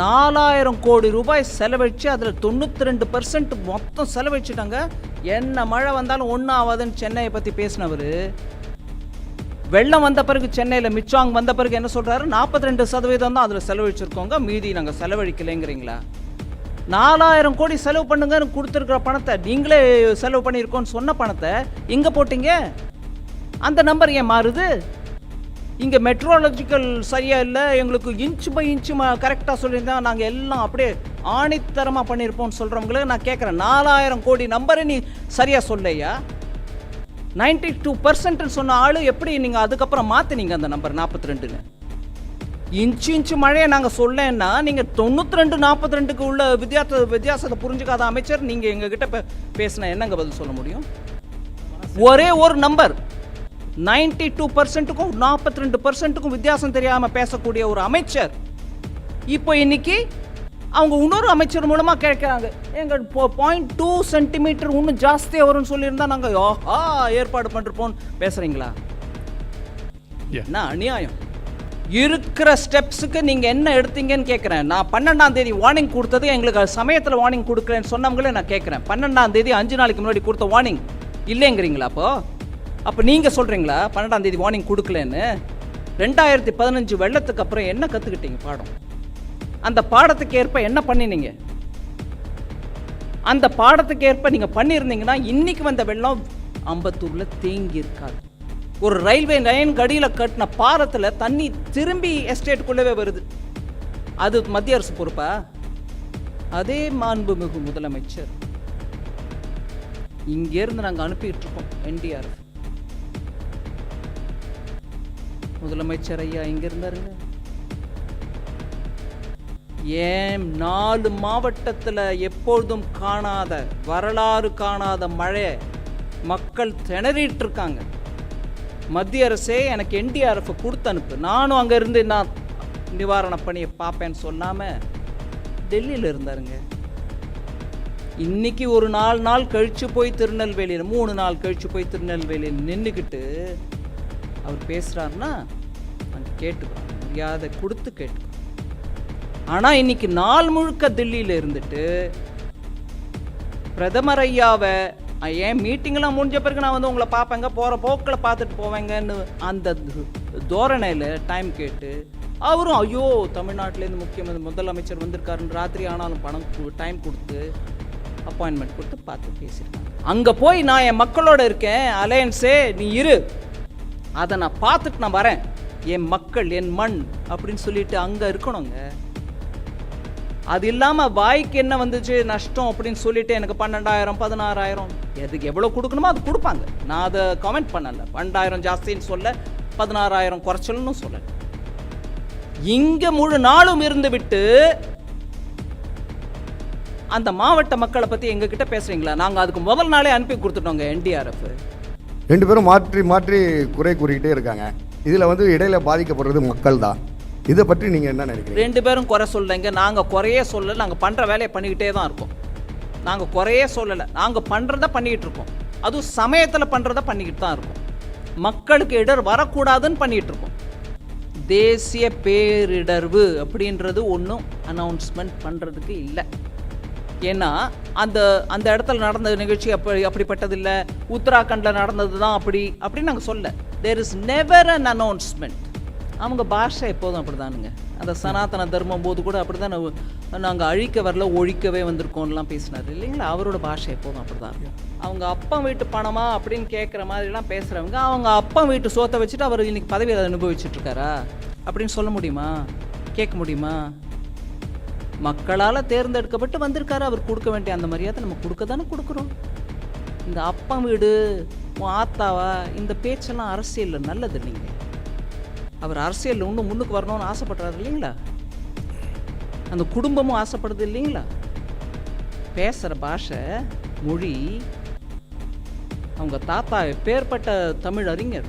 நாலாயிரம் கோடி ரூபாய் செலவழித்து அதில் தொண்ணூற்றி ரெண்டு பர்சன்ட் மொத்தம் செலவழிச்சிட்டாங்க. என்ன மழை வந்தாலும் ஒன்றும் ஆகாதுன்னு சென்னையை பற்றி பேசினவர். வெள்ளம் வந்த பிறகு சென்னையில் மிச்சாங் வந்த பிறகு என்ன சொல்கிறாரு நாற்பத்தி ரெண்டு சதவீதம் தான் அதில் செலவழிச்சிருக்கோங்க. மீதி நாங்கள் செலவழிக்கலைங்கிறீங்களா? நாலாயிரம் கோடி செலவு பண்ணுங்கன்னு கொடுத்துருக்குற பணத்தை நீங்களே செலவு பண்ணியிருக்கோன்னு சொன்ன பணத்தை எங்கே போட்டீங்க? அந்த நம்பர் ஏன் மாறுது? இங்கே மெட்ரோலஜிக்கல் சரியாக இல்லை எங்களுக்கு இன்ச் பை இன்ச்சு கரெக்டாக சொல்லியிருந்தா நாங்கள் எல்லாம் அப்படியே ஆணித்தரமாக பண்ணியிருப்போம்னு சொல்கிறவங்களுக்கு நான் கேட்குறேன் நாலாயிரம் கோடி நம்பரை நீ சரியாக சொல்லையா? நைன்டி டூ பர்சன்ட்னு சொன்ன ஆள் எப்படி நீங்கள் அதுக்கப்புறம் மாற்றினீங்க அந்த நம்பர் நாற்பத்தி ரெண்டுன்னு இன்ச்சு இன்ச்சு மழையை நாங்கள் சொல்லேன்னா நீங்கள் தொண்ணூற்றி ரெண்டு நாற்பத்தி ரெண்டுக்கு உள்ள வித்தியாச வித்தியாசத்தை புரிஞ்சுக்காத அமைச்சர் நீங்கள் எங்ககிட்ட பே பேசினா என்னங்க பதில் சொல்ல முடியும்? ஒரே ஒரு நம்பர். நைன்டி டூ பர்சன்ட்டுக்கும் நாற்பத்தி ரெண்டு பர்சன்ட்டுக்கும் வித்தியாசம் தெரியாமல் பேசக்கூடிய ஒரு அமைச்சர். இப்போ இன்னைக்கு அவங்க இன்னொரு அமைச்சர் மூலமாக கேட்குறாங்க. எங்கள் பாயிண்ட் டூ சென்டிமீட்டர் இன்னும் ஜாஸ்தியாக வரும்னு சொல்லியிருந்தா நாங்கள் ஆஹா ஏற்பாடு பண்ணிருப்போம்னு பேசுகிறீங்களா. என்ன அநியாயம்? இருக்கிற ஸ்டெப்ஸுக்கு நீங்கள் என்ன எடுத்தீங்கன்னு கேட்குறேன் நான் பன்னெண்டாம் தேதி வார்னிங் கொடுத்தது எங்களுக்கு சமயத்தில் வார்னிங் கொடுக்கலன்னு சொன்னவங்களே நான் கேட்குறேன் பன்னெண்டாம் தேதி அஞ்சு நாளைக்கு முன்னாடி கொடுத்த வார்னிங் இல்லைங்கிறீங்களா அப்போ? அப்போ நீங்கள் சொல்கிறீங்களா பன்னெண்டாம் தேதி வார்னிங் கொடுக்கலன்னு. ரெண்டாயிரத்தி பதினஞ்சு வெள்ளத்துக்கு அப்புறம் என்ன கற்றுக்கிட்டீங்க பாடம்? அந்த பாடத்துக்கு ஏற்ப என்ன பண்ணினீங்க? அந்த பாடத்துக்கு ஏற்ப நீங்கள் பண்ணியிருந்தீங்கன்னா இன்னைக்கு வந்த வெள்ளம் அம்பத்தூரில் தேங்கி இருக்காது. ஒரு ரயில்வே லைன் கடியில் கட்டின பாலத்தில் தண்ணி திரும்பி எஸ்டேட்டுக்குள்ளவே வருது. அது மத்திய அரசு பொறுப்பா? அதே மாண்புமிகு முதலமைச்சர். இங்கேருந்து நாங்கள் அனுப்பிட்டு இருக்கோம் என்டிஆர்எஃப் முதலமைச்சர் ஐயா இங்க இருந்தாருங்க ஏன் நாலு மாவட்டத்தில் எப்பொழுதும் காணாத வரலாறு காணாத மழை மக்கள் திணறிட்டு இருக்காங்க மத்திய அரசே எனக்கு என்டிஆர்எஃப் கொடுத்து அனுப்பு. நானும் அங்கே இருந்து நான் நிவாரண பணியை பார்ப்பேன்னு சொல்லாமல் டெல்லியில் இருந்தாருங்க. இன்னைக்கு ஒரு நாலு நாள் கழித்து போய் திருநெல்வேலியில் மூணு நாள் கழிச்சு போய் திருநெல்வேலியில் நின்றுக்கிட்டு அவர் பேசுகிறாருன்னா நாங்கள் கேட்டுக்கிறோம் மரியாதை கொடுத்து கேட்டுக்கிறோம் ஆனால் இன்னைக்கு நாள் முழுக்க தில்லியில் இருந்துட்டு பிரதமர் ஐயாவை ஏன் மீட்டிங்லாம் முடிஞ்ச பிறகு நான் வந்து உங்களை பார்ப்பேங்க போகிற போக்கில் பார்த்துட்டு போவேங்கன்னு அந்த தோரணையில் டைம் கேட்டு அவரும் ஐயோ தமிழ்நாட்டிலேருந்து முக்கியமந்திரி முதலமைச்சர் வந்திருக்காருன்னு ராத்திரி ஆனாலும் பணம் டைம் கொடுத்து அப்பாயின்மெண்ட் கொடுத்து பார்த்து பேசியிருக்காங்க. அங்கே போய் நான் என் மக்களோட இருக்கேன். அலையன்ஸே நீ இரு. அதை நான் பார்த்துட்டு நான் வரேன். என் மக்கள் என் மண் அப்படின்னு சொல்லிட்டு அங்கே இருக்கணுங்க. அது இல்லாமல் வாய்க்கு என்ன வந்துச்சு? நஷ்டம் அப்படின்னு சொல்லிட்டு எனக்கு பன்னெண்டாயிரம் பதினாறாயிரம். எதுக்கு எவ்வளோ கொடுக்கணுமோ அது கொடுப்பாங்க. நான் அதை கமெண்ட் பண்ணல. பன்னெண்டாயிரம் ஜாஸ்தின்னு சொல்ல பதினாறாயிரம் குறைச்சல்னு சொல்லல. இங்கே முழு நாளும் இருந்து விட்டு அந்த மாவட்ட மக்களை பத்தி எங்ககிட்ட பேசுறீங்களா? நாங்க அதுக்கு முதல் நாளே அனுப்பி கொடுத்துட்டோங்க என்டிஆர்எஃப். ரெண்டு பேரும் மாற்றி மாற்றி குறை கூறிக்கிட்டே இருக்காங்க. இதில் வந்து இடையில பாதிக்கப்படுறது மக்கள் தான் இதை பற்றி நீங்கள் என்ன நினைக்கிறீங்க? ரெண்டு பேரும் குறை சொல்லலைங்க. நாங்கள் குறையே சொல்லலை. நாங்கள் பண்ணுற வேலையை பண்ணிக்கிட்டே தான் இருக்கோம். நாங்கள் குறையே சொல்லலை. நாங்கள் பண்ணுறத பண்ணிக்கிட்டு இருக்கோம். அதுவும் சமயத்தில் பண்ணுறத பண்ணிக்கிட்டு தான் இருக்கோம். மக்களுக்கு இடர் வரக்கூடாதுன்னு பண்ணிகிட்டு இருக்கோம். தேசிய பேரிடர்வு அப்படின்றது ஒன்றும் அனௌன்ஸ்மெண்ட் பண்ணுறதுக்கு இல்லை. ஏன்னா அந்த அந்த இடத்துல நடந்த நிகழ்ச்சி அப்படி அப்படிப்பட்டதில்லை. உத்தராகண்டில் நடந்தது தான் அப்படி அப்படின்னு நாங்கள் சொல்ல. There is never an announcement அவங்க பாஷை எப்போதும் அப்படிதானுங்க. அந்த சனாதன தர்மம் போது கூட அப்படி தான் நாங்கள் அழிக்க வரல ஒழிக்கவே வந்திருக்கோம்லாம் பேசினார். இல்லைங்களா? அவரோட பாஷை எப்போதும் அப்படி தான் அவங்க அப்பா வீட்டு பணமா அப்படின்னு கேட்குற மாதிரிலாம் பேசுகிறவங்க அவங்க அப்பா வீட்டு சோத்தை வச்சுட்டு அவர் இன்னைக்கு பதவியை அனுபவிச்சிட்டுருக்காரா அப்படின்னு சொல்ல முடியுமா? கேட்க முடியுமா? மக்களால் தேர்ந்தெடுக்கப்பட்டு வந்திருக்காரு. அவர் கொடுக்க வேண்டிய அந்த மரியாதை நம்ம கொடுக்க தானே கொடுக்குறோம். இந்த அப்பா வீடு உன் ஆத்தாவா இந்த பேச்செல்லாம் அரசியலில் நல்லது இல்லைங்க. அவர் அரசியலில் இன்னும் முன்னுக்கு வரணும்னு ஆசைப்படுறாரு இல்லைங்களா? அந்த குடும்பமும் ஆசைப்படுது இல்லைங்களா? பேசுகிற பாஷை மொழி அவங்க தாத்தா பேர்பட்ட தமிழ் அறிஞர்.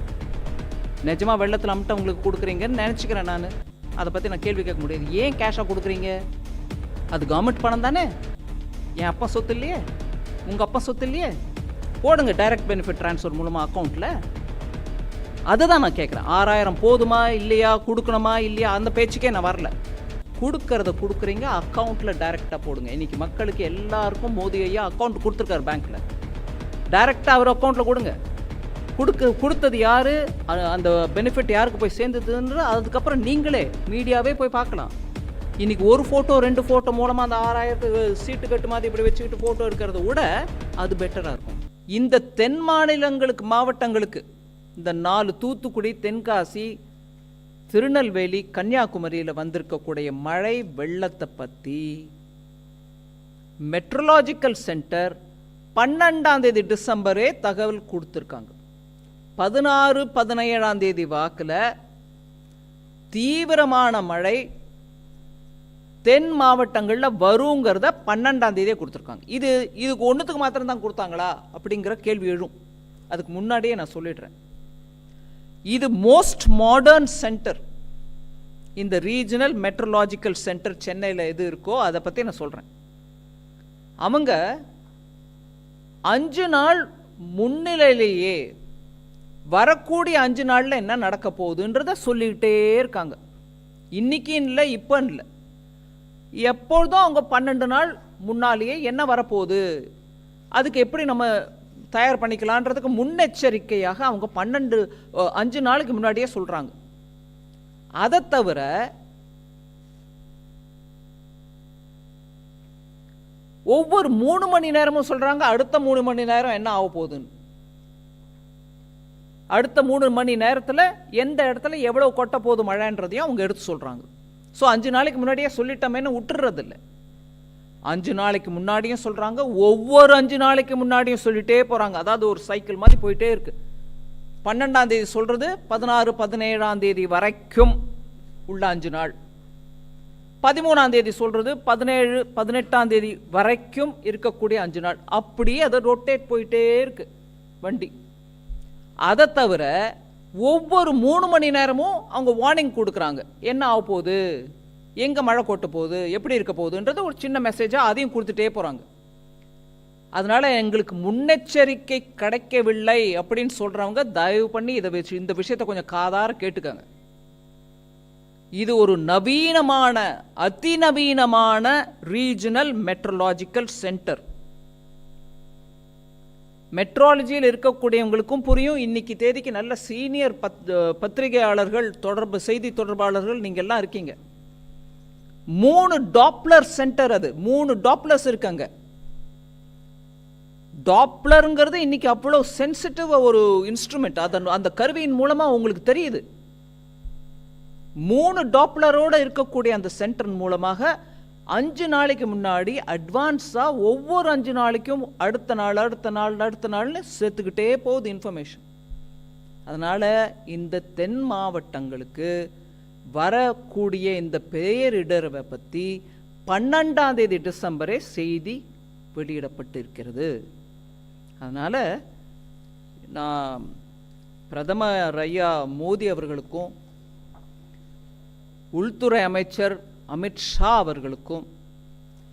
நிஜமாக வெள்ளத்தில் அமிட்ட உங்களுக்கு கொடுக்குறீங்கன்னு நினச்சிக்கிறேன் நான். அதை பற்றி நான் கேள்வி கேட்க முடியாது. ஏன் கேஷாக கொடுக்குறீங்க? அது கவர்மெண்ட் பணம் தானே? என் அப்பா சொத்து இல்லையே? உங்கள் அப்பா சொத்து இல்லையே? போடுங்க டைரக்ட் பெனிஃபிட் ட்ரான்ஸ்ஃபர் மூலமாக அக்கௌண்ட்டில் அதுதான் நான் கேட்குறேன் ஆறாயிரம் போதுமா இல்லையா கொடுக்கணுமா இல்லையா அந்த பேச்சுக்கே நான் வரல. கொடுக்கறத கொடுக்குறீங்க அக்கௌண்ட்டில் டைரெக்டாக போடுங்க. இன்றைக்கி மக்களுக்கு எல்லாருக்கும் மோதி ஐயா அக்கௌண்ட் கொடுத்துருக்காரு பேங்க்கில் டைரெக்டாக அவர் அக்கௌண்ட்டில் கொடுங்க. கொடுக்க கொடுத்தது யார்? அந்த பெனிஃபிட் யாருக்கு போய் சேர்ந்ததுன்ற அதுக்கப்புறம் நீங்களே மீடியாவே போய் பார்க்கலாம். இன்றைக்கி ஒரு ஃபோட்டோ ரெண்டு ஃபோட்டோ மூலமாக அந்த ஆறாயிரத்து சீட்டு கட்டு மாதிரி இப்படி வச்சுக்கிட்டு ஃபோட்டோ இருக்கிறத விட அது பெட்டராக இருக்கும். இந்த தென் மாநிலங்களுக்கு மாவட்டங்களுக்கு இந்த நாலு தூத்துக்குடி தென்காசி திருநெல்வேலி கன்னியாகுமரியில் வந்திருக்கக்கூடிய மழை வெள்ளத்தை பற்றி மெட்ரலாஜிக்கல் சென்டர் பன்னெண்டாம் தேதி டிசம்பரே தகவல் கொடுத்துருக்காங்க. பதினாறு பதினேழாம் தேதி வாக்கில் தீவிரமான மழை தென் மாவட்டங்களில் வருங்கிறத பன்னெண்டாம் தேதியே கொடுத்துருக்காங்க. இது இதுக்கு ஒன்றுத்துக்கு மாத்திரம் தான் கொடுத்தாங்களா? அப்படிங்கிற கேள்வி எழும். அதுக்கு முன்னாடியே நான் சொல்லிடுறேன். இது மோஸ்ட் மாடர்ன் சென்டர் இந்த ரீஜனல் மெட்ரலாஜிக்கல் சென்டர் சென்னையில் எது இருக்கோ அதை பற்றி நான் சொல்கிறேன் அவங்க அஞ்சு நாள் முன்னிலையிலேயே வரக்கூடிய அஞ்சு நாளில் என்ன நடக்க போகுதுன்றத சொல்லிக்கிட்டே இருக்காங்க. இன்னைக்கு இல்லை இப்போ இல்லை. எப்பொழுதும் அவங்க பன்னெண்டு நாள் முன்னாலேயே என்ன வரப்போகுது? அதுக்கு எப்படி நம்ம தயார் பண்ணிக்கலான்றதுக்கு முன்னெச்சரிக்கையாக அவங்க பன்னெண்டு அஞ்சு நாளுக்கு முன்னாடியே சொல்கிறாங்க அதை தவிர ஒவ்வொரு மூணு மணி நேரமும் சொல்கிறாங்க அடுத்த மூணு மணி நேரம் என்ன ஆக போகுதுன்னு. அடுத்த மூணு மணி நேரத்தில் எந்த இடத்துல எவ்வளோ கொட்ட போகுது மழைன்றதையும் அவங்க எடுத்து சொல்கிறாங்க ஸோ அஞ்சு நாளைக்கு முன்னாடியே சொல்லிட்டோமேனு விட்டுறதில்ல அஞ்சு நாளைக்கு முன்னாடியும் சொல்கிறாங்க ஒவ்வொரு அஞ்சு நாளைக்கு முன்னாடியும் சொல்லிட்டே போகிறாங்க அதாவது ஒரு சைக்கிள் மாதிரி போயிட்டே இருக்கு. பன்னெண்டாம் தேதி சொல்கிறது பதினாறு பதினேழாம் தேதி வரைக்கும் உள்ள அஞ்சு நாள். பதிமூணாம் தேதி சொல்கிறது பதினேழு பதினெட்டாம் தேதி வரைக்கும் இருக்கக்கூடிய அஞ்சு நாள். அப்படியே அதை ரொட்டேட் போயிட்டே இருக்குது வண்டி. அதை தவிர ஒவ்வொரு மூணு மணி நேரமும் அவங்க வார்னிங் கொடுக்குறாங்க. என்ன ஆக போகுது? எங்கே மழை கொட்ட போகுது? எப்படி இருக்க போகுதுன்றது ஒரு சின்ன மெசேஜாக அதையும் கொடுத்துட்டே போகிறாங்க அதனால் எங்களுக்கு முன்னெச்சரிக்கை கிடைக்கவில்லை அப்படின்னு சொல்கிறவங்க தயவு பண்ணி இதை வச்சு இந்த விஷயத்தை கொஞ்சம் காதார கேட்டுக்கங்க. இது ஒரு நவீனமான அதிநவீனமான ரீஜனல் மெட்ரலாஜிக்கல் சென்டர் மெட்ராலஜியில் இருக்கக்கூடியவங்களுக்கும் புரியும். இன்னைக்கு தேதிக்கு நல்ல சீனியர் பத் பத்திரிகையாளர்கள் தொடர்பு செய்தி தொடர்பாளர்கள் நீங்கள்லாம் எல்லாம் இருக்கீங்க. மூணு டாப்ளர் சென்டர் அது. மூணு டாப்ளர்ஸ் இருக்காங்க. டாப்ளருங்கிறது இன்னைக்கு அவ்வளோ சென்சிட்டிவ் ஒரு இன்ஸ்ட்ருமெண்ட் அதன் அந்த கருவியின் மூலமாக உங்களுக்கு தெரியுது. மூணு டாப்ளரோட இருக்கக்கூடிய அந்த சென்டர் மூலமாக அஞ்சு நாளைக்கு முன்னாடி அட்வான்ஸாக ஒவ்வொரு அஞ்சு நாளைக்கும் அடுத்த நாள் அடுத்த நாள் அடுத்த நாள்னு சேர்த்துக்கிட்டே போகுது இன்ஃபர்மேஷன் அதனால் இந்த தென் மாவட்டங்களுக்கு வரக்கூடிய இந்த பேரிடரை பற்றி பன்னெண்டாம் தேதி டிசம்பரே செய்தி வெளியிடப்பட்டிருக்கிறது. அதனால் நான் பிரதமர் ஐயா மோடி அவர்களுக்கும் உள்துறை அமைச்சர் அமித்ஷா அவர்களுக்கும்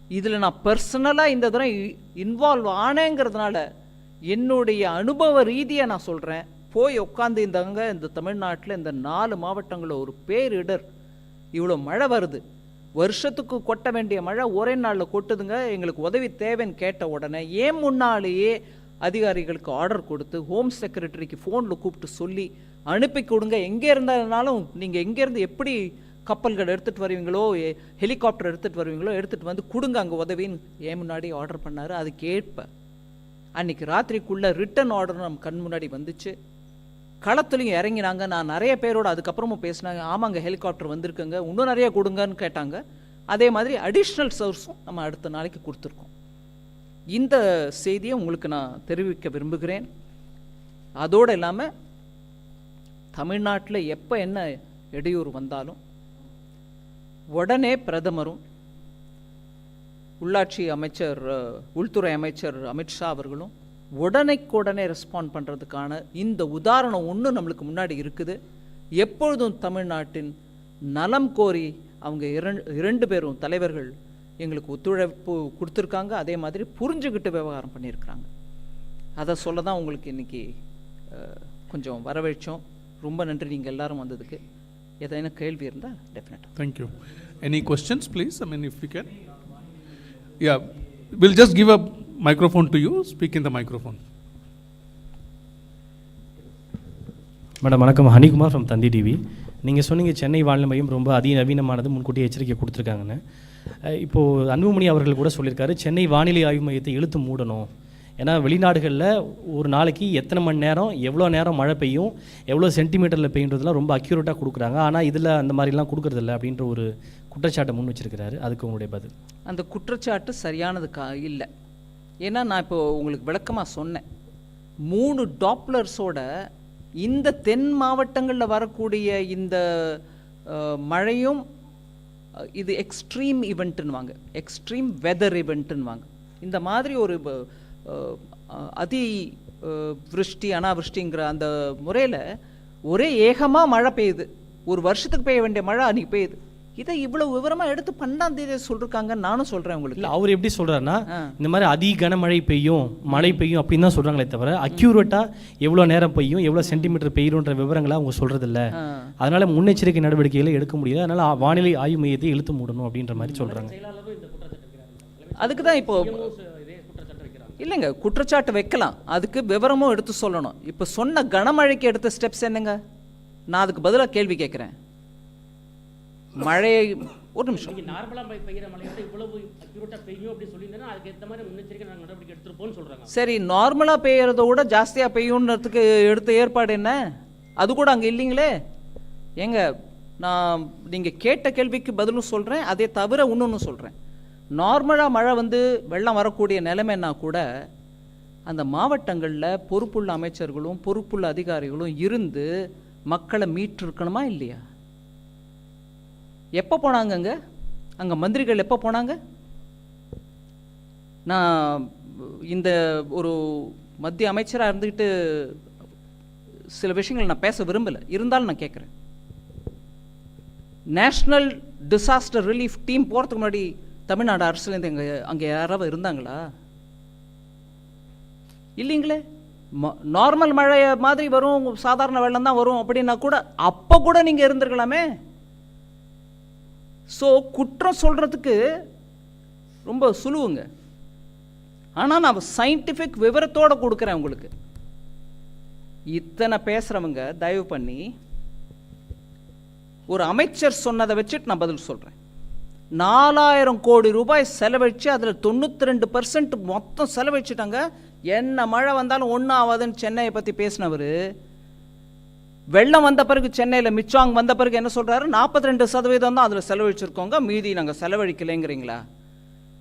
இதில் நான் பர்சனலாக இந்த தடவை இன்வால்வ் ஆனேங்கிறதுனால என்னுடைய அனுபவ ரீதியாக நான் சொல்கிறேன் போய் உட்காந்து இந்தங்க இந்த தமிழ்நாட்டில் இந்த நாலு மாவட்டங்களில் ஒரு பேரிடர் இவ்வளோ மழை வருது. வருஷத்துக்கு கொட்ட வேண்டிய மழை ஒரே நாளில் கொட்டுதுங்க எங்களுக்கு உதவி தேவைன்னு கேட்ட உடனே ஏன் முன்னாலேயே அதிகாரிகளுக்கு ஆர்டர் கொடுத்து ஹோம் செக்ரட்டரிக்கு ஃபோனில் கூப்பிட்டு சொல்லி அனுப்பி கொடுங்க எங்கே இருந்தாலும் நீங்கள் எங்கேருந்து எப்படி கப்பல்கள் எடுத்துகிட்டு வருவீங்களோ ஹெலிகாப்டர் எடுத்துகிட்டு வருவீங்களோ எடுத்துகிட்டு வந்து கொடுங்க அங்கே உதவின்னு ஏன் முன்னாடி ஆர்டர் பண்ணார். அது ஏற்ப அன்றைக்கி ராத்திரிக்குள்ளே ரிட்டன் ஆர்டர் நம்ம கண் முன்னாடி வந்துச்சு. களத்துலையும் இறங்கினாங்க. நான் நிறைய பேரோட அதுக்கப்புறமும் பேசினாங்க. ஆமாங்க ஹெலிகாப்டர் வந்திருக்குங்க. இன்னும் நிறைய கொடுங்கன்னு கேட்டாங்க. அதே மாதிரி அடிஷ்னல் சோர்ஸும் நம்ம அடுத்த நாளைக்கு கொடுத்துருக்கோம். இந்த செய்தியை உங்களுக்கு நான் தெரிவிக்க விரும்புகிறேன். அதோடு இல்லாமல் தமிழ்நாட்டில் எப்போ என்ன இடையூறு வந்தாலும் உடனே பிரதமரும் உள்ளாட்சி அமைச்சர் உள்துறை அமைச்சர் அமித்ஷா அவர்களும் உடனைக்குடனே ரெஸ்பாண்ட் பண்ணுறதுக்கான இந்த உதாரணம் ஒன்று நம்மளுக்கு முன்னாடி இருக்குது. எப்பொழுதும் தமிழ்நாட்டின் நலம் கோரி அவங்க இரண்டு இரண்டு பேரும் தலைவர்கள் எங்களுக்கு ஒத்துழைப்பு கொடுத்துருக்காங்க. அதே மாதிரி புரிஞ்சுக்கிட்டு விவகாரம் பண்ணியிருக்கிறாங்க. அதை சொல்ல தான் உங்களுக்கு இன்றைக்கி கொஞ்சம் வரவழைச்சோம் ரொம்ப நன்றி நீங்கள் எல்லாரும் வந்ததுக்கு. ஏதேனும் கேள்வி இருந்தால் டெஃபினட்டாக Thank you. Any questions, please? I mean, if we can. Yeah, we'll just give a microphone to you. Speak in the microphone. Madam வணக்கம் ஹனிகுமார் ஃப்ரம் தந்தி டிவி நீங்கள் சொன்னீங்க சென்னை வானிலை மையம் ரொம்ப அதிநவீனமானது முன்கூட்டியே எச்சரிக்கை கொடுத்துருக்காங்கன்னு இப்போது அன்புமணி அவர்கள் கூட சொல்லியிருக்காரு சென்னை வானிலை ஆய்வு மையத்தை இழுத்து மூடணும் ஏன்னா வெளிநாடுகளில் ஒரு நாளைக்கு எத்தனை மணி நேரம் எவ்வளோ நேரம் மழை பெய்யும் எவ்வளோ சென்டிமீட்டரில் பெய்யுன்றதுலாம் ரொம்ப அக்யூரேட்டாக கொடுக்குறாங்க. ஆனால் இதில் அந்த மாதிரிலாம் கொடுக்குறதில்ல அப்படின்ற ஒரு குற்றச்சாட்டை முன் வச்சிருக்கிறாரு. அதுக்கு உங்களுடைய பதில். அந்த குற்றச்சாட்டு சரியானது கா இல்லை. ஏன்னா நான் இப்போ உங்களுக்கு விளக்கமாக சொன்னேன். மூணு டாப்லர்ஸோட இந்த தென் மாவட்டங்களில் வரக்கூடிய இந்த மழையும் இது எக்ஸ்ட்ரீம் வாங்க எக்ஸ்ட்ரீம் வெதர் வாங்க இந்த மாதிரி ஒரு ப- அதி விருஷ்டி அனாவிருஷ்டிங்கிற அந்த முறையில் ஒரே ஏகமாக மழை பெய்யுது. ஒரு வருஷத்துக்கு பெய்ய வேண்டிய மழை அன்னைக்கு பெய்யுது. இதை இவ்வளவு விவரமா எடுத்து பன்னெண்டாம் தேதி சொல்லிருக்காங்கன்னு நானும் சொல்றேன் உங்களுக்கு. இல்லை அவர் எப்படி சொல்கிறாருன்னா ஆ. இந்த மாதிரி அதி கனமழை பெய்யும் மழை பெய்யும் அப்படின்னு தான் சொல்கிறாங்களே தவிர அக்யூரேட்டாக எவ்வளோ நேரம் பெய்யும் எவ்வளோ சென்டிமீட்டர் பெய்யுன்ற விவரங்களை அவங்க சொல்கிறதில்ல ஆ. அதனால முன்னெச்சரிக்கை நடவடிக்கைகளை எடுக்க முடியல. அதனால வானிலை ஆய்வு மையத்தை இழுத்து மூடணும் அப்படின்ற மாதிரி சொல்கிறாங்க அதுக்கு தான் இப்போ இல்லைங்க குற்றச்சாட்டு வைக்கலாம். அதுக்கு விவரமும் எடுத்து சொல்லணும். இப்போ சொன்ன கனமழைக்கு எடுத்த ஸ்டெப்ஸ் என்னங்க? நான் அதுக்கு பதிலாக கேள்வி கேட்குறேன். மழையை ஒரு நிமிஷம். நீங்க நார்மலா பெய்- பெய்யற மழையோட இவ்வளவு அக்யூரேட்டா பெய்யும் அப்படி சொல்லியிருந்தா அதுக்கு ஏத்த மாதிரி முன்னெச்சரிக்கை நாங்க நடவடிக்கை எடுத்திருப்போம்னு சொல்றாங்க. சரி நார்மலாக பெய்யறத விட ஜாஸ்தியாக பெய்யுன்றதுக்கு எடுத்த ஏற்பாடு என்ன? அது கூட அங்கே இல்லைங்களே? ஏங்க நான் நீங்கள் கேட்ட கேள்விக்கு பதிலும் சொல்கிறேன் அதே தவிர இன்னொன்று சொல்கிறேன் நார்மலாக மழை வந்து வெள்ளம் வரக்கூடிய நிலைமைன்னா கூட அந்த மாவட்டங்களில் பொறுப்புள்ள அமைச்சர்களும் பொறுப்புள்ள அதிகாரிகளும் இருந்து மக்களை மீட்டிருக்கணுமா இல்லையா? எப்போ போனாங்க அங்கே? அங்கே மந்திரிகள் எப்போ போனாங்க? நான் இந்த ஒரு மத்திய அமைச்சராக இருந்துக்கிட்டு சில விஷயங்கள் நான் பேச விரும்பலை. இருந்தாலும் நான் கேட்குறேன் நேஷ்னல் டிசாஸ்டர் ரிலீஃப் டீம் போகிறதுக்கு முன்னாடி தமிழ்நாடு அரசுலேருந்து எங்கே அங்கே யாராவது இருந்தாங்களா? இல்லைங்களே. நார்மல் மழை மாதிரி வரும் சாதாரண வெள்ளம் தான் வரும் அப்படின்னா கூட அப்போ கூட நீங்கள் இருந்திருக்கலாமே. ஸோ குற்றம் சொல்கிறதுக்கு ரொம்ப சுலுவுங்க ஆனால் நான் சயின்டிஃபிக் விவரத்தோடு கொடுக்குறேன் உங்களுக்கு. இத்தனை பேசுகிறவங்க தயவு பண்ணி ஒரு அமைச்சர் சொன்னதை வச்சுட்டு நான் பதில் சொல்கிறேன் நாலாயிரம் கோடி ரூபாய் செலவழிச்சு அதில் தொண்ணூற்றி ரெண்டு பர்சன்ட் மொத்தம் செலவழிச்சிட்டாங்க. என்ன மழை வந்தாலும் ஒன்றும் ஆகாதுன்னு சென்னையை பற்றி பேசினவர். வெள்ளம் வந்த பிறகு சென்னையில் மிச்சாங் வந்த பிறகு என்ன சொல்கிறாரு நாற்பத்தி ரெண்டு சதவீதம் தான் அதில் செலவழிச்சிருக்கோங்க. மீதி நாங்கள் செலவழிக்கலைங்கிறீங்களா?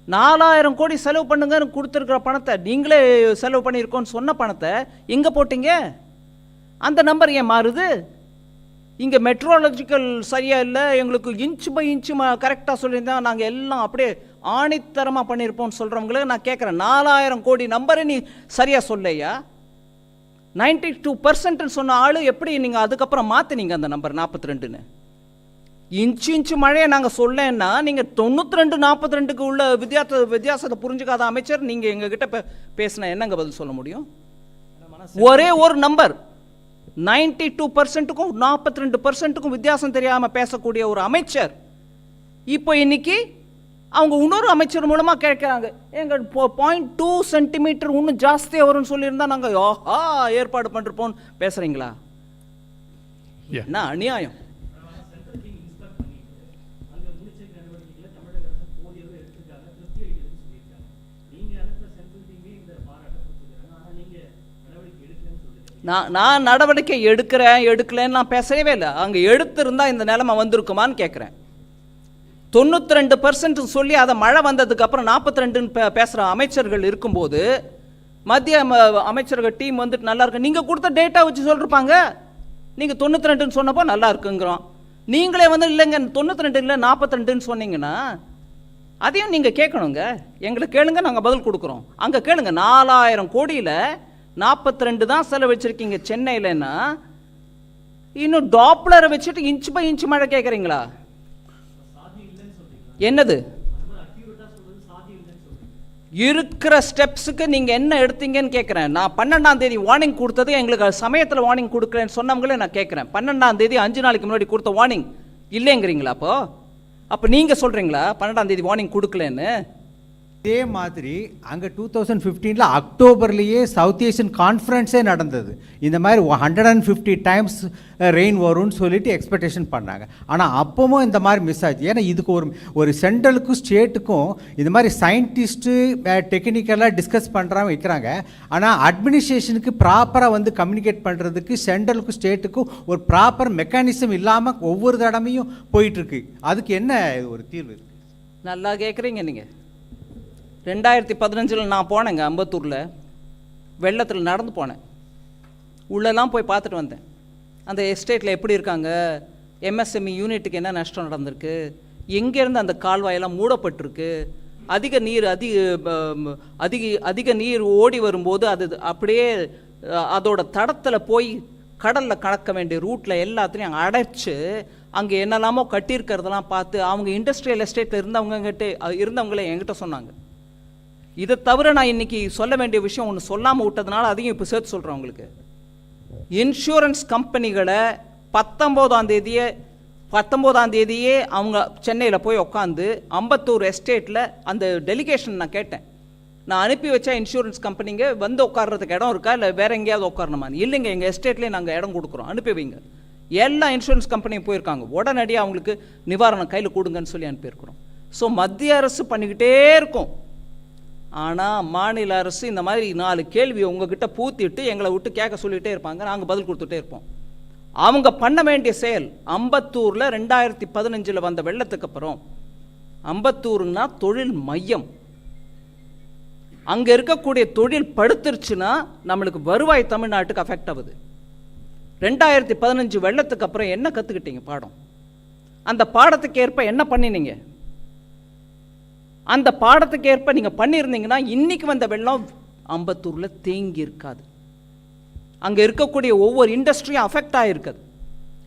நாலாயிரம் கோடி செலவு பண்ணுங்கன்னு கொடுத்துருக்குற பணத்தை நீங்களே செலவு பண்ணியிருக்கோன்னு சொன்ன பணத்தை எங்கே போட்டீங்க? அந்த நம்பர் ஏன் மாறுது? இங்கே மெட்ரோலஜிக்கல் சரியாக இல்லை எங்களுக்கு இன்ச் பை இன்ச்சு கரெக்டாக சொல்லியிருந்தா நாங்கள் எல்லாம் அப்படியே ஆணித்தரமாக பண்ணியிருப்போம்னு சொல்கிறவங்களுக்கு நான் கேட்குறேன் நாலாயிரம் கோடி நம்பரை நீ சரியாக சொல்லையா? நைன்டி டூ பர்சன்ட்னு சொன்ன ஆள் எப்படி நீங்கள் அதுக்கப்புறம் மாற்றினீங்க அந்த நம்பர் நாற்பத்தி ரெண்டுன்னு இன்ச்சு இன்ச்சு மழையை நாங்கள் சொல்லேன்னா நீங்கள் தொண்ணூற்றி ரெண்டு நாற்பத்தி ரெண்டுக்கு உள்ள வித்தியாச வித்தியாசத்தை புரிஞ்சுக்காத அமைச்சர் நீங்கள் எங்ககிட்ட பே பேசின என்னங்க பதில் சொல்ல முடியும்? ஒரே ஒரு நம்பர் நைன்டி டூ பர்சன்ட்டுக்கும் நாற்பத்தி ரெண்டு பர்சன்ட்டுக்கும் வித்தியாசம் தெரியாமல் பேசக்கூடிய ஒரு அமைச்சர். இப்போ இன்னைக்கு அவங்க இன்னொரு அமைச்சர் மூலமாக கேட்குறாங்க. எங்கள் பாயிண்ட் டூ சென்டிமீட்டர் இன்னும் ஜாஸ்தியாக வரும்னு சொல்லியிருந்தா நாங்கள் ஆஹா ஏற்பாடு பண்ணிருப்போம்னு பேசுகிறீங்களா. என்ன அநியாயம்? நான் நான் நடவடிக்கை எடுக்கிறேன் எடுக்கலைன்னு நான் பேசவே இல்லை. அங்கே எடுத்திருந்தால் இந்த நிலைமை வந்திருக்குமான்னு கேட்குறேன் தொண்ணூற்றி ரெண்டு பர்சன்ட் சொல்லி அதை மழை வந்ததுக்கப்புறம் நாற்பத்தி ரெண்டுன்னு பே பேசுகிற அமைச்சர்கள் இருக்கும்போது மத்திய ம- அமைச்சர்கள் டீம் வந்துட்டு நல்லா இருக்கு. நீங்கள் கொடுத்த டேட்டா வச்சு சொல்லிருப்பாங்க. நீங்கள் தொண்ணூற்றி ரெண்டுன்னு சொன்னப்போ நல்லா இருக்குங்கிறோம். நீங்களே வந்து இல்லைங்க தொண்ணூற்றி ரெண்டு இல்லை நாற்பத்தி ரெண்டுன்னு சொன்னீங்கன்னா அதையும் நீங்கள் கேட்கணுங்க. எங்களை கேளுங்க நாங்கள் பதில் கொடுக்குறோம். அங்கே கேளுங்க நாலாயிரம் கோடியில் நாற்பத்தி ரெண்டு தான் செலவழிச்சிருக்கீங்க சென்னையிலன்னா இன்னும் டாப்லரை வச்சுட்டு இன்ச் பை இன்ச் மழை கேட்குறீங்களா என்னது? இருக்கிற ஸ்டெப்ஸுக்கு நீங்கள் என்ன எடுத்தீங்கன்னு கேட்குறேன் நான் பன்னெண்டாம் தேதி வார்னிங் கொடுத்தது எங்களுக்கு சமயத்தில் வார்னிங் கொடுக்குறேன்னு சொன்னவங்களே நான் கேட்குறேன் பன்னெண்டாம் தேதி அஞ்சு நாளைக்கு முன்னாடி கொடுத்த வார்னிங் இல்லைங்கிறீங்களா அப்போ? அப்போ நீங்கள் சொல்கிறீங்களா பன்னெண்டாம் தேதி வார்னிங் கொடுக்கலன்னு? இதே மாதிரி அங்கே டூ தௌசண்ட் ஃபிஃப்டீனில் அக்டோபர்லேயே சவுத் ஏஷியன் கான்ஃபரன்ஸே நடந்தது. இந்த மாதிரி hundred and fifty times rain வரும்னு சொல்லிட்டு எக்ஸ்பெக்டேஷன் பண்ணாங்க. ஆனால் அப்போவும் இந்த மாதிரி மிஸ் ஆச்சு. ஏன்னா இதுக்கு ஒரு ஒரு சென்ட்ரலுக்கும் ஸ்டேட்டுக்கும் இந்த மாதிரி சயின்டிஸ்ட்டு டெக்னிக்கலாக டிஸ்கஸ் பண்ணுறாங்க வைக்கிறாங்க. ஆனால் அட்மினிஸ்ட்ரேஷனுக்கு ப்ராப்பராக வந்து கம்யூனிகேட் பண்ணுறதுக்கு சென்ட்ரலுக்கும் ஸ்டேட்டுக்கும் ஒரு ப்ராப்பர் மெக்கானிசம் இல்லாமல் ஒவ்வொரு தடவையும் போயிட்டுருக்கு அதுக்கு என்ன ஒரு தீர்வு நல்லா கேட்குறீங்க நீங்கள் ரெண்டாயிரத்தி பதினஞ்சில் நான் போனேங்க அம்பத்தூரில். வெள்ளத்தில் நடந்து போனேன். உள்ளெல்லாம் போய் பார்த்துட்டு வந்தேன். அந்த எஸ்டேட்டில் எப்படி இருக்காங்க? எம்எஸ்எம்இ யூனிட்டுக்கு என்ன நஷ்டம் நடந்திருக்கு? எங்கேருந்து அந்த கால்வாயெல்லாம் மூடப்பட்டிருக்கு? அதிக நீர் அதிக ப- அதிக அதிக நீர் ஓடி வரும்போது அது அப்படியே அதோட தடத்தில் போய் கடலில் கலக்க வேண்டிய ரூட்டில் எல்லாத்துலேயும் அடைச்சு அங்கே என்னெல்லாமோ கட்டியிருக்கிறதெல்லாம் பார்த்து அவங்க இண்டஸ்ட்ரியல் எஸ்டேட்டில் இருந்தவங்ககிட்ட இருந்தவங்களே என்கிட்ட சொன்னாங்க. இதை தவிர நான் இன்றைக்கி சொல்ல வேண்டிய விஷயம் ஒன்று சொல்லாமல் விட்டதுனால அதையும் இப்போ சேர்த்து சொல்கிறேன் உங்களுக்கு. இன்சூரன்ஸ் கம்பெனிகளை பத்தொம்போதாம் தேதியே பத்தொம்போதாம் தேதியே அவங்க சென்னையில் போய் உட்காந்து அம்பத்தூர் எஸ்டேட்டில் அந்த டெலிகேஷன் நான் கேட்டேன். நான் அனுப்பி வச்சா இன்சூரன்ஸ் கம்பெனிங்க வந்து உட்கார்றதுக்கு இடம் இருக்கா? இல்லை வேற எங்கேயாவது உட்காரணுமா இல்லைங்க எங்கள் எஸ்டேட்லேயே நாங்கள் இடம் கொடுக்குறோம். அனுப்பி வைங்க. எல்லா இன்சூரன்ஸ் கம்பெனியும் போயிருக்காங்க. உடனடியாக அவங்களுக்கு நிவாரணம் கையில் கொடுங்கன்னு சொல்லி அனுப்பியிருக்கிறோம். ஸோ மத்திய அரசு பண்ணிக்கிட்டே இருக்கும். ஆனால் மாநில அரசு இந்த மாதிரி நாலு கேள்வி உங்ககிட்ட பூத்திட்டு எங்களை விட்டு கேட்க சொல்லிகிட்டே இருப்பாங்க. நாங்கள் பதில் கொடுத்துட்டே இருப்போம். அவங்க பண்ண வேண்டிய செயல் அம்பத்தூரில் ரெண்டாயிரத்தி பதினஞ்சில் வந்த வெள்ளத்துக்கு அப்புறம் அம்பத்தூர்னா தொழில் மையம். அங்கே இருக்கக்கூடிய தொழில் படுத்துருச்சுன்னா நம்மளுக்கு வருவாய் தமிழ்நாட்டுக்கு அஃபெக்ட் ஆகுது. ரெண்டாயிரத்தி பதினஞ்சு வெள்ளத்துக்கு அப்புறம் என்ன கற்றுக்கிட்டீங்க பாடம்? அந்த பாடத்துக்கு ஏற்ப என்ன பண்ணினீங்க? அந்த பாடத்துக்கு ஏற்ப நீங்கள் பண்ணியிருந்தீங்கன்னா இன்றைக்கி வந்த வெள்ளம் அம்பத்தூரில் தேங்கி இருக்காது. அங்கே இருக்கக்கூடிய ஒவ்வொரு இண்டஸ்ட்ரியும் அஃபெக்ட் ஆகிருக்குது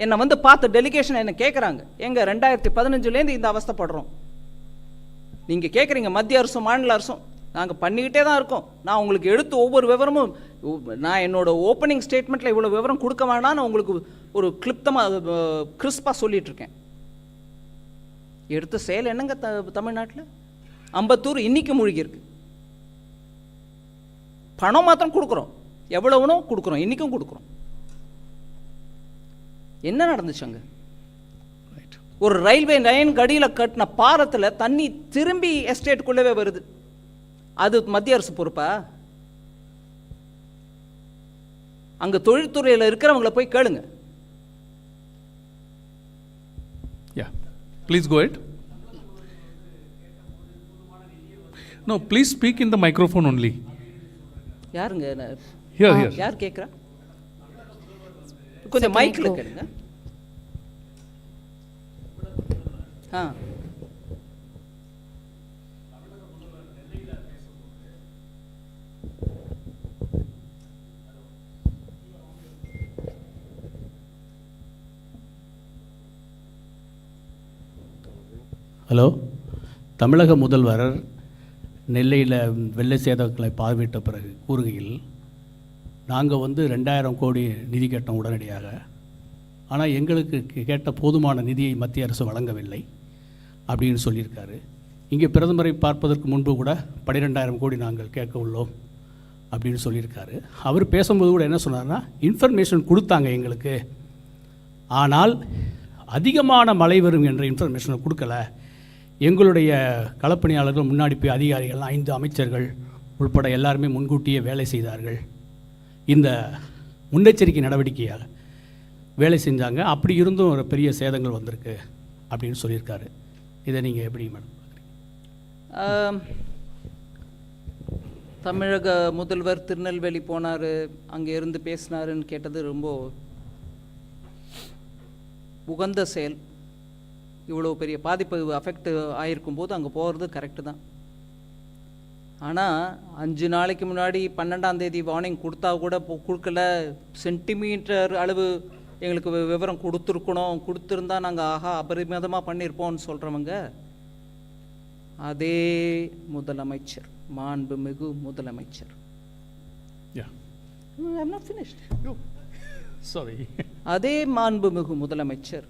என்னை வந்து பார்த்து டெலிகேஷன் என்ன கேட்குறாங்க எங்கள் ரெண்டாயிரத்தி பதினஞ்சுலேருந்து இந்த அவஸ்தைப்படுறோம் நீங்கள் கேட்குறீங்க மத்திய அரசும் மாநில அரசும் நாங்கள் பண்ணிக்கிட்டே தான் இருக்கோம். நான் உங்களுக்கு எடுத்து ஒவ்வொரு விவரமும் நான் என்னோட ஓப்பனிங் ஸ்டேட்மெண்ட்டில் இவ்வளோ விவரம் கொடுக்க வேணாம்னு உங்களுக்கு ஒரு கிளிப்தமாக கிறிஸ்பாக சொல்லிகிட்ருக்கேன் எடுத்த செயல் என்னங்க த தமிழ்நாட்டில்? அம்பத்தூர் இன்னைக்கு மூழ்கியிருக்கு. பணம் மாத்திரம் கொடுக்குறோம். எவ்வளவுனோ கொடுக்குறோம். இன்னைக்கும் கொடுக்குறோம். என்ன நடந்துச்சு அங்க? ஒரு ரயில்வே லைன் கடியில் கட்டின பாலத்தில் தண்ணி திரும்பி எஸ்டேட்டுக்குள்ளவே வருது. அது மத்திய அரசு பொறுப்பா? அங்க தொழில்துறையில் இருக்கிறவங்கள போய் கேளுங்க. Yeah. Please go No, please speak in the microphone only. யாருங்க. யார் கேட்குறா கொஞ்சம் மைக்கில் கேளுங்க ஆ ஹலோ தமிழக முதல்வர் நெல்லையில் வெள்ள சேதங்களை பார்வையிட்ட பிறகு கூறுகையில் நாங்கள் வந்து ரெண்டாயிரம் கோடி நிதி கேட்டோம் உடனடியாக. ஆனால் எங்களுக்கு கே- கேட்ட போதுமான நிதியை மத்திய அரசு வழங்கவில்லை அப்படின்னு சொல்லியிருக்காரு. இங்கே பிரதமரை பார்ப்பதற்கு முன்பு கூட பன்னிரெண்டாயிரம் கோடி நாங்கள் கேட்க உள்ளோம் அப்படின்னு சொல்லியிருக்காரு. அவர் பேசும்போது கூட என்ன சொன்னார்னா இன்ஃபர்மேஷன் கொடுத்தாங்க எங்களுக்கு. ஆனால் அதிகமான மழை வரும் என்ற இன்ஃபர்மேஷனை கொடுக்கல. எங்களுடைய களப்பணியாளர்கள் முன்னாடி போய் அதிகாரிகள் ஐந்து அமைச்சர்கள் உள்பட எல்லாருமே முன்கூட்டியே வேலை செய்தார்கள். இந்த முன்னெச்சரிக்கை நடவடிக்கையாக வேலை செஞ்சாங்க. அப்படி இருந்தும் ஒரு பெரிய சேதங்கள் வந்திருக்கு அப்படின்னு சொல்லியிருக்காரு. இதை நீங்கள் எப்படி மேடம் தமிழக முதல்வர் திருநெல்வேலி போனார் அங்கே இருந்து பேசினாருன்னு கேட்டது ரொம்ப உகந்த செயல். இவ்வளோ பெரிய பாதிப்பு அஃபெக்ட் ஆகிருக்கும் போது அங்கே போகிறது கரெக்டு தான். ஆனால் அஞ்சு நாளைக்கு முன்னாடி பன்னெண்டாம் தேதி வார்னிங் கொடுத்தா கூட கொடுக்கல. சென்டிமீட்டர் அளவு எங்களுக்கு விவரம் கொடுத்துருக்கணும். கொடுத்துருந்தா நாங்கள் ஆஹா அபரிமிதமாக பண்ணியிருப்போம்னு சொல்கிறவங்க அதே முதலமைச்சர் மாண்புமிகு முதலமைச்சர். அதே மாண்புமிகு முதலமைச்சர்.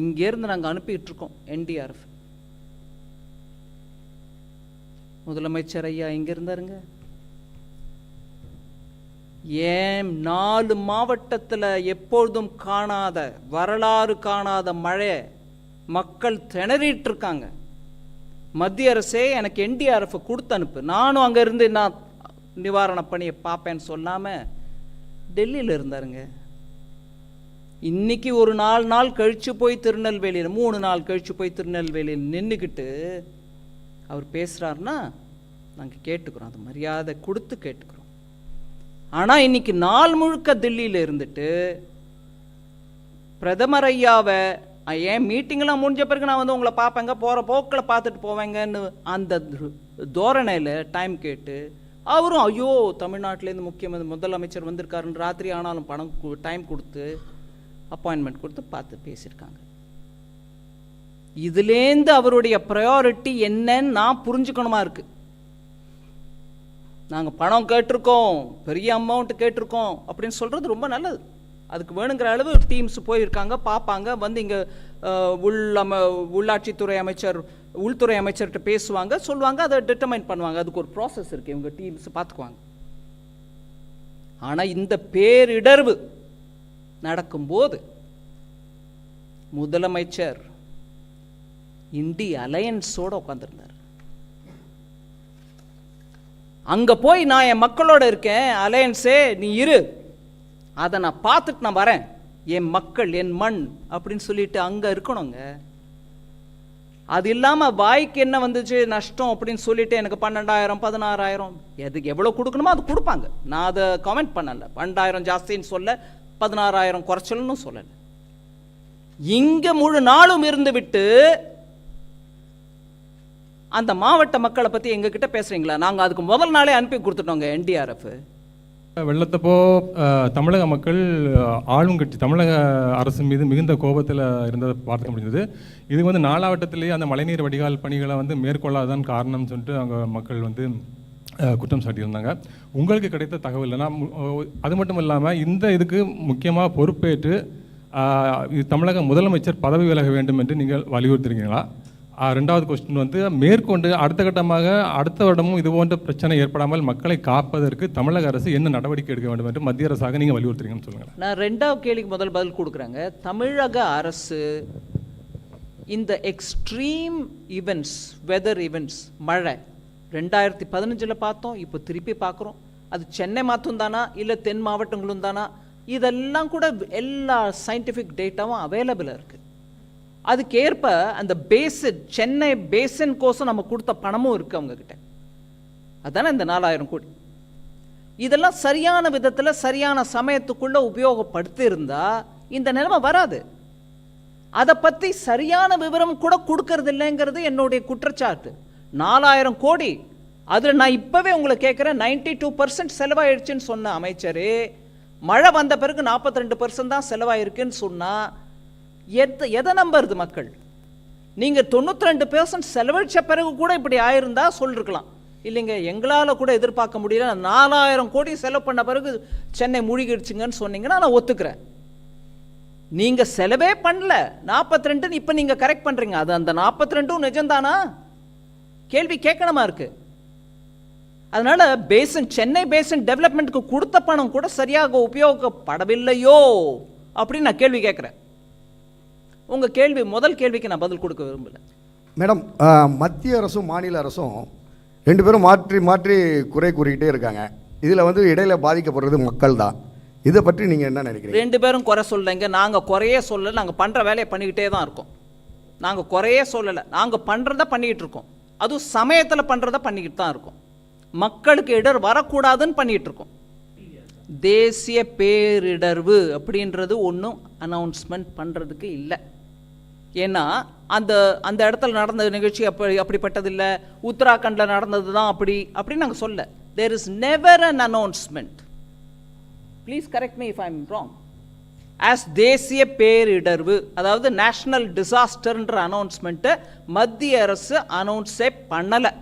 இங்கேருந்து நாங்கள் அனுப்பிட்டு இருக்கோம் என்டிஆர்எஃப் முதலமைச்சர் ஐயா எங்கே இருந்தாருங்க? ஏன் நாலு மாவட்டத்தில் எப்பொழுதும் காணாத வரலாறு காணாத மழை மக்கள் திணறிட்டு இருக்காங்க மத்திய அரசே எனக்கு என்டிஆர்எஃப் கொடுத்து அனுப்பு. நானும் அங்கே இருந்து நான் நிவாரண பணியை பார்ப்பேன்னு சொல்லாமல் டெல்லியில் இருந்தாருங்க. இன்னைக்கு ஒரு நாலு நாள் கழித்து போய் திருநெல்வேலியில் மூணு நாள் கழித்து போய் திருநெல்வேலியில் நின்றுக்கிட்டு அவர் பேசுகிறாருன்னா நாங்கள் கேட்டுக்கிறோம் அது மரியாதை கொடுத்து கேட்டுக்கிறோம். ஆனால் இன்றைக்கி நாள் முழுக்க தில்லியில் இருந்துட்டு பிரதமர் ஐயாவை ஏன் மீட்டிங்லாம் முடிஞ்ச பிறகு நான் வந்து உங்களை பார்ப்பேங்க போகிற போக்கில் பார்த்துட்டு போவேங்கன்னு அந்த தோரணையில் டைம் கேட்டு அவரும் ஐயோ தமிழ்நாட்டிலேருந்து முக்கிய முதலமைச்சர் வந்திருக்காருன்னு ராத்திரி ஆனாலும் பணம் டைம் கொடுத்து அப்பாயின்மெண்ட் கொடுத்து பார்த்து பேசியிருக்காங்க. இதுலேருந்து அவருடைய ப்ரையாரிட்டி என்னன்னு நான் புரிஞ்சுக்கணுமா இருக்கு. நாங்கள் பணம் கேட்டிருக்கோம் பெரிய அமௌண்ட் கேட்டிருக்கோம் அப்படின்னு சொல்கிறது ரொம்ப நல்லது. அதுக்கு வேணுங்கிற அளவு டீம்ஸ் போயிருக்காங்க பார்ப்பாங்க. வந்து இங்கே உள் அம உள்ளாட்சித்துறை அமைச்சர் உள்துறை அமைச்சர்கிட்ட பேசுவாங்க சொல்லுவாங்க அதை டிட்டர்மைன் பண்ணுவாங்க. அதுக்கு ஒரு ப்ராசஸ் இருக்குது இவங்க டீம்ஸ் பார்த்துக்குவாங்க. ஆனால் இந்த பேரிடர்வு நடக்கும்போது முதலமைச்சர் இண்டி அலையன்ஸோடு உட்காந்துருந்தார் அங்க போய் நான் என் மக்களோட இருக்கேன் அலையன்ஸே நீ இரு. அதை நான் பார்த்துட்டு நான் வரேன். என் மக்கள் என் மண் அப்படின்னு சொல்லிட்டு அங்க இருக்கணுங்க. அது இல்லாம வாய்க்கு என்ன வந்துச்சு? நஷ்டம் அப்படின்னு சொல்லிட்டு எனக்கு பன்னெண்டாயிரம் பதினாறாயிரம் எதுக்கு எவ்வளவு கொடுக்கணுமோ அது கொடுப்பாங்க. நான் அதை கமெண்ட் பண்ணல. பன்னெண்டாயிரம் ஜாஸ்தின்னு சொல்ல பதினாறாயிரம் குறைச்சல்னு சொல்லலை. இங்கே முழு நாளும் இருந்துவிட்டு அந்த மாவட்ட மக்களை பற்றி எங்ககிட்ட பேசுகிறீங்களா நாங்கள் அதுக்கு முதல் நாளே அனுப்பி கொடுத்துட்டோங்க என்டிஆர்எஃப். வெள்ளத்தப்போ தமிழக மக்கள் ஆளுங்கட்சி ஆளும் கட்சி தமிழக அரசு மீது மிகுந்த கோபத்தில் இருந்ததை பார்க்க முடிஞ்சது இது வந்து நாலாவட்டத்திலேயே அந்த மழைநீர் வடிகால் பணிகளை வந்து மேற்கொள்ளாதான் காரணம்னு சொல்லிட்டு அங்கே மக்கள் வந்து குற்றம் சாட்டியிருந்தாங்க. உங்களுக்கு கிடைத்த தகவல் நான் அது மட்டும் இல்லாமல் இந்த இதுக்கு முக்கியமாக பொறுப்பேற்று இது தமிழக முதலமைச்சர் பதவி விலக வேண்டும் என்று நீங்கள் வலியுறுத்துறீங்களா ரெண்டாவது கொஸ்டின் வந்து மேற்கொண்டு அடுத்த கட்டமாக அடுத்த வருடமும் இது போன்ற பிரச்சனை ஏற்படாமல் மக்களை காப்பதற்கு தமிழக அரசு என்ன நடவடிக்கை எடுக்க வேண்டும் என்று மத்திய அரசாக நீங்கள் வலியுறுத்துறீங்கன்னு சொல்லுங்கள் நான் ரெண்டாவது கேள்விக்கு முதல் பதில் கொடுக்குறாங்க. தமிழக அரசு இந்த எக்ஸ்ட்ரீம் ஈவெண்ட்ஸ் வெதர் ஈவெண்ட்ஸ் மழை ரெண்டாயிரத்தி பதினஞ்சில் பார்த்தோம் இப்போ திருப்பி பார்க்குறோம். அது சென்னை மாற்றம் தானா? இல்லை தென் மாவட்டங்களும் தானா? இதெல்லாம் கூட எல்லா சயின்டிஃபிக் டேட்டாவும் அவைலபிளாக இருக்குது அதுக்கேற்ப அந்த பேஸு சென்னை பேசன் கோசம் நம்ம கொடுத்த பணமும் இருக்குது அவங்கக்கிட்ட அதானே இந்த நாலாயிரம் கோடி. இதெல்லாம் சரியான விதத்தில் சரியான சமயத்துக்குள்ளே உபயோகப்படுத்தியிருந்தால் இந்த நிலைமை வராது. அதை பற்றி சரியான விவரம் கூட கொடுக்கறதில்லைங்கிறது என்னுடைய குற்றச்சாட்டு. நாலாயிரம் கோடி. அதில் நான் இப்போவே உங்களை கேட்குறேன் நைன்டி டூ பர்சன்ட் செலவாயிடுச்சுன்னு சொன்ன அமைச்சர். மழை வந்த பிறகு நாற்பத்தி ரெண்டு பர்சன்ட் தான் செலவாயிருக்குன்னு சொன்னால் எத் எதை நம்புறது மக்கள்? நீங்கள் தொண்ணூற்றி ரெண்டு பர்சன்ட் செலவழிச்ச பிறகு கூட இப்படி ஆயிருந்தா சொல்லிருக்கலாம். இல்லைங்க எங்களால் கூட எதிர்பார்க்க முடியல. நாலாயிரம் கோடி செலவு பண்ண பிறகு சென்னை மூழ்கிடுச்சுங்கன்னு சொன்னீங்கன்னா நான் ஒத்துக்கிறேன். நீங்கள் செலவே பண்ணல. நாற்பத்தி ரெண்டுன்னு இப்போ நீங்கள் கரெக்ட் பண்ணுறீங்க அது அந்த நாற்பத்தி ரெண்டும் நிஜம்தானா? கேள்வி கேட்கணுமா இருக்கு? அதனால பேசன் சென்னை பேசன் டெவலப்மெண்ட்டுக்கு கொடுத்த பணம் கூட சரியாக உபயோகப்படவில்லையோ அப்படின்னு நான் கேள்வி கேட்குறேன் உங்க கேள்வி முதல் கேள்விக்கு நான் பதில் கொடுக்க விரும்பல. மேடம் மத்திய அரசும் மாநில அரசும் ரெண்டு பேரும் மாற்றி மாற்றி குறை கூறிக்கிட்டே இருக்காங்க. இதில் வந்து இடையில பாதிக்கப்படுறது மக்கள் தான். இதை பற்றி நீங்கள் என்ன நினைக்கிறீங்க? ரெண்டு பேரும் குறை சொல்லலைங்க. நாங்கள் குறையே சொல்லலை. நாங்கள் பண்ணுற வேலையை பண்ணிக்கிட்டே தான் இருக்கோம். நாங்கள் குறையே சொல்லலை. நாங்கள் பண்ணுறத பண்ணிக்கிட்டு இருக்கோம். அதுவும் சமயத்தில் பண்ணுறத பண்ணிக்கிட்டு தான் இருக்கும். மக்களுக்கு இடர் வரக்கூடாதுன்னு பண்ணிகிட்டு இருக்கோம். தேசிய பேரிடர்வு அப்படின்றது ஒன்றும் அனௌன்ஸ்மெண்ட் பண்ணுறதுக்கு இல்லை. ஏன்னா அந்த அந்த இடத்துல நடந்த நிகழ்ச்சி அப்படி அப்படிப்பட்டதில்லை. உத்தராகண்டில் நடந்தது தான் அப்படி அப்படின்னு நாங்கள் சொல்ல. There is never an announcement please correct me if I am wrong as தேசிய பேரிடர்வு அதாவது நேஷனல் டிசாஸ்டர்ன்ற அனௌன்ஸ்மெண்ட்டை மத்திய அரசு அனௌன்ஸே பண்ணலை.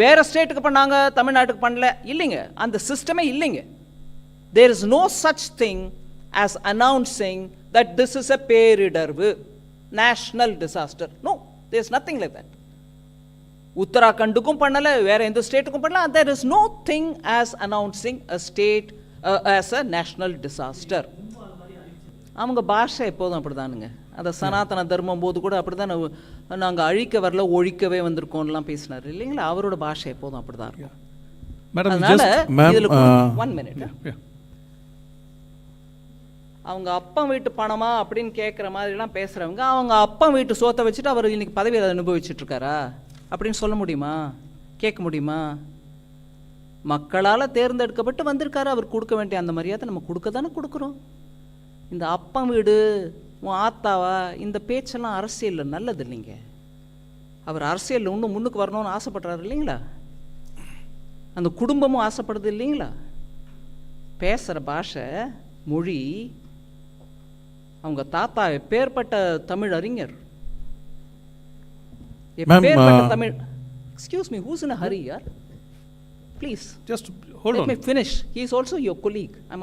வேற ஸ்டேட்டுக்கு பண்ணாங்க தமிழ்நாட்டுக்கு பண்ணல இல்லைங்க. அந்த சிஸ்டமே இல்லைங்க. There is no such thing as announcing that this is a பேரிடர்வு national disaster no there's nothing like that உத்தராகண்டுக்கும் பண்ணலை வேற எந்த ஸ்டேட்டுக்கும் பண்ணல. There is no thing as announcing a state as a national disaster அவங்க பாஷை எப்போதும் அப்படிதானுங்க. அந்த சனாதன தர்மம் போது கூட அப்படிதான் நாங்கள் அழிக்க வரல ஒழிக்கவே வந்திருக்கோம்லாம் பேசினார். இல்லைங்களா? அவரோட பாஷை எப்போதும் இருக்கும். அதனால just, ma'am, இதுல uh, ஒன் மினிட் yeah. அவங்க அப்பா வீட்டு பணமா அப்படின்னு கேட்குற மாதிரிலாம் பேசுறவங்க அவங்க அப்பா வீட்டு சோத்தை வச்சுட்டு அவர் இன்னைக்கு பதவியில் அனுபவிச்சுட்டு இருக்காரா? அப்படின்னு சொல்ல முடியுமா? கேட்க முடியுமா? மக்களால் தேர்ந்தெடுக்கப்பட்டு வந்திருக்காரு அவர் கொடுக்க வேண்டிய அந்த மரியாதை நம்ம கொடுக்க தானே கொடுக்குறோம். இந்த அப்பா வீடு உன் ஆத்தாவா இந்த பேச்செல்லாம் அரசியலில் நல்லது இல்லைங்க அவர் அரசியலில் இன்னும் முன்னுக்கு வரணும்னு ஆசைப்படுறாரு இல்லைங்களா அந்த குடும்பமும் ஆசைப்படுது இல்லைங்களா பேசுகிற பாஷை மொழி அவங்க தாத்தா எப்பேற்பட்ட தமிழ் அறிஞர் எப்பேற்பட்ட uh, Tamil excuse me who's in hurry யார் please Just hold Let on. me finish. He is also your colleague. I'm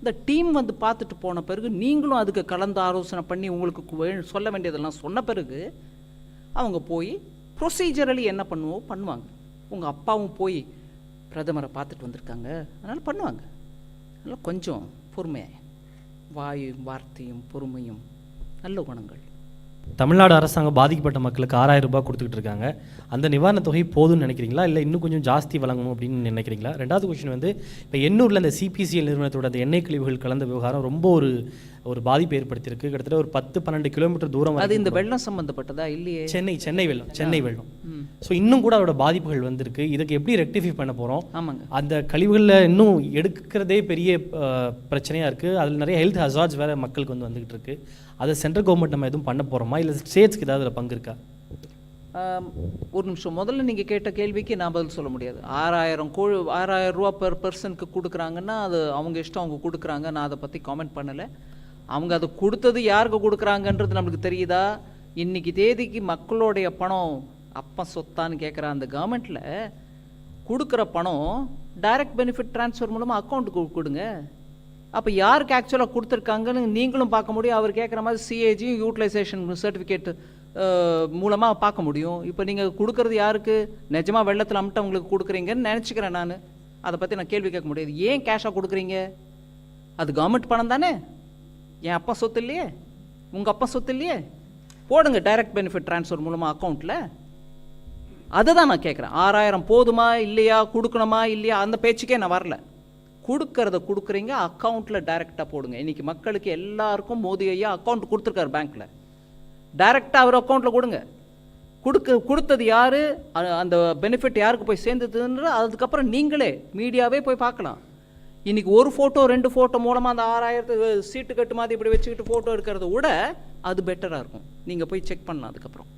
இந்த டீம் வந்து பார்த்துட்டு போன பிறகு நீங்களும் அதுக்கு கலந்து ஆலோசனை பண்ணி உங்களுக்கு சொல்ல வேண்டியதெல்லாம் சொன்ன பிறகு அவங்க போய் ப்ரொசீஜரலி என்ன பண்ணுவோ பண்ணுவாங்க. உங்கள் அப்பாவும் போய் பிரதமரை பார்த்துட்டு வந்திருக்காங்க. அதனால் பண்ணுவாங்க. அதனால் கொஞ்சம் பொறுமையாக வாயும் வார்த்தையும் பொறுமையும் நல்ல குணங்கள். தமிழ்நாடு அரசாங்கம் பாதிக்கப்பட்ட மக்களுக்கு ஆறாயிரம் ரூபாய் கொடுத்துக்கிட்டு இருக்காங்க. அந்த நிவாரணத் தொகை போதும்னு நினைக்கிறீங்களா? இல்லை இன்னும் கொஞ்சம் ஜாஸ்தி வழங்கணும் அப்படின்னு நினைக்கிறீங்களா? ரெண்டாவது கொஸ்டின் வந்து இப்போ எண்ணூரில் இந்த சிபிசிஎல் நிறுவனத்தோட அந்த எண்ணெய் கழிவுகள் கலந்த விவகாரம் ரொம்ப ஒரு ஒரு பாதிப்பு ஏற்படுத்தியிருக்கு. கிட்டத்தட்ட ஒரு பத்து பன்னெண்டு கிலோமீட்டர் தூரம் அது இந்த வெள்ளம் சம்பந்தப்பட்டதா? இல்லையே. சென்னை சென்னை வெள்ளம் சென்னை வெள்ளம். ஸோ இன்னும் கூட அதோட பாதிப்புகள் வந்திருக்கு. இதுக்கு எப்படி ரெக்டிஃபை பண்ண போகிறோம் ஆமாங்க. அந்த கழிவுகளில் இன்னும் எடுக்கிறதே பெரிய அஹ், பிரச்சனையா இருக்குது அதில் நிறைய ஹெல்த் ஹசார்ட்ஸ் வேறு மக்களுக்கு வந்து வந்துகிட்டு இருக்கு. அதை சென்ட்ரல் கவர்மெண்ட் நம்ம எதுவும் பண்ண போகிறோமா இல்லை ஸ்டேட்ஸ்க்கு ஏதாவது அதில் பங்கு இருக்கா? ஒரு நிமிஷம். முதல்ல நீங்கள் கேட்ட கேள்விக்கு நான் பதில் சொல்ல முடியாது. ஆறாயிரம் கோழி ஆறாயிரம் ரூபா பெர் பர்சனுக்கு கொடுக்குறாங்கன்னா அது அவங்க இஷ்டம் அவங்க கொடுக்குறாங்க. நான் அதை பற்றி காமெண்ட் பண்ணலை. அவங்க அதை கொடுத்தது யாருக்கு கொடுக்குறாங்கன்றது நம்மளுக்கு தெரியுதா? இன்றைக்கி தேதிக்கு மக்களுடைய பணம் அப்பா சொத்தான்னு கேட்குற அந்த கவர்மெண்ட்டில் கொடுக்குற பணம் டைரக்ட் பெனிஃபிட் ட்ரான்ஸ்ஃபர் மூலமாக அக்கௌண்ட்டுக்கு கொடுங்க. அப்போ யாருக்கு ஆக்சுவலாக கொடுத்துருக்காங்கன்னு நீங்களும் பார்க்க முடியும். அவர் கேட்குற மாதிரி சிஏஜி யூட்டிலைசேஷன் சர்டிஃபிகேட் மூலமாக பார்க்க முடியும். இப்போ நீங்கள் கொடுக்குறது யாருக்கு? நிஜமாக வெள்ளத்தில் அமிட்டவங்களுக்கு கொடுக்குறீங்கன்னு நினச்சிக்கிறேன் நான். அதை பற்றி நான் கேள்வி கேட்க முடியாது. ஏன் கேஷாக கொடுக்குறீங்க? அது கவர்மெண்ட் பணம் தானே? என் அப்பா சொத்து இல்லையே உங்கள் அப்பா சொத்து இல்லையே போடுங்க டைரக்ட் பெனிஃபிட் ட்ரான்ஸ்ஃபர் மூலமாக அக்கௌண்ட்டில் அதுதான் நான் கேட்குறேன் ஆறாயிரம் போதுமா இல்லையா கொடுக்கணுமா இல்லையா அந்த பேச்சுக்கே நான் வரல. கொடுக்கறத கொடுக்குறீங்க அக்கௌண்ட்டில் டைரெக்டாக போடுங்க. இன்றைக்கி மக்களுக்கு எல்லாருக்கும் மோதி ஐயா அக்கௌண்ட் கொடுத்துருக்காரு பேங்க்கில் டைரெக்டாக அவர் அக்கௌண்ட்டில் கொடுங்க. கொடுக்க கொடுத்தது யார்? அந்த பெனிஃபிட் யாருக்கு போய் சேர்ந்ததுன்ற அதுக்கப்புறம் நீங்களே மீடியாவே போய் பார்க்கலாம். இன்றைக்கி ஒரு ஃபோட்டோ ரெண்டு ஃபோட்டோ மூலமாக அந்த ஆறாயிரத்து சீட்டு கட்டு மாதிரி இப்படி வச்சுக்கிட்டு ஃபோட்டோ எடுக்கிறத விட அது பெட்டராக இருக்கும். நீங்கள் போய் செக் பண்ணலாம் அதுக்கப்புறம்.